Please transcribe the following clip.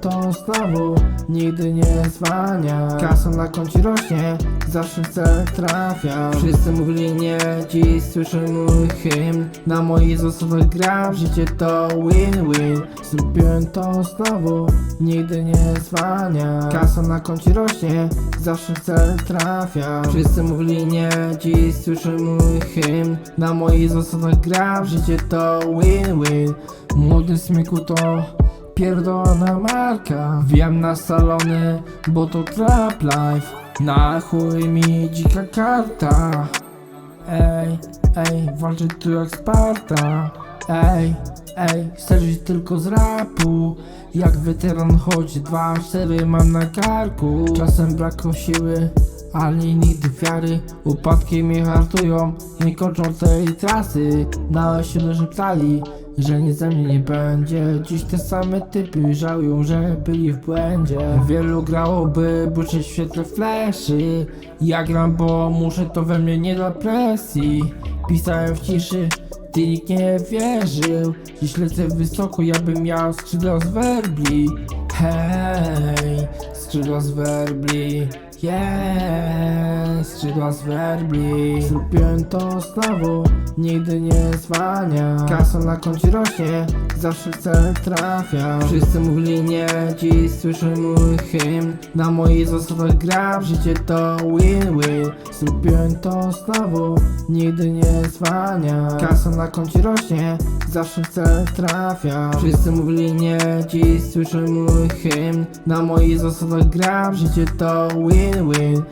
To znowu, nigdy nie zwalnia. Kasa na koncie rośnie, zawsze cel trafia. Wszyscy mówili nie, dziś słyszę mój hymn. Na moich zasadach gram, życie to win-win. To znowu, nigdy nie zwalnia. Kasa na koncie rośnie, zawsze cel trafia. Wszyscy mówili nie, dziś słyszę mój hymn. Na moich zasadach gram, życie to win-win. Młody smyku to pierdolona marka. Wiem na salony, bo to trap life. Na chuj mi dzika karta. Ej, ej, walczę tu jak Sparta. Ej, ej, żyć tylko z rapu. Jak weteran choć dwa cztery mam na karku. Czasem brakło siły, ale nigdy wiary. Upadki mnie hartują, nie kończą tej trasy. Na osiedlu szeptali, że nic ze mnie nie będzie. Dziś te same typy żałują, że byli w błędzie. Wielu grałoby buczyć w świetle fleszy. Ja gram, bo muszę, to we mnie nie dla presji. Pisałem w ciszy, ty nikt nie wierzył. Dziś lecę wysoko, ja bym miał skrzydła z werbli. Hej, skrzydła z werbli Yeah, skrzydła z werbli Zrobiłem to znowu, nigdy nie zwalnia. Kasa na koncie rośnie, zawsze w cel trafia. Wszyscy mówili nie, dziś słyszę mój hymn. Na moich zasadach gram, życie to win-win. Zrobiłem to znowu, nigdy nie zwalnia. Kasa na koncie rośnie, zawsze w cel trafia Wszyscy mówili nie, dziś słyszę mój hymn. Na moich zasadach gram, życie to win-win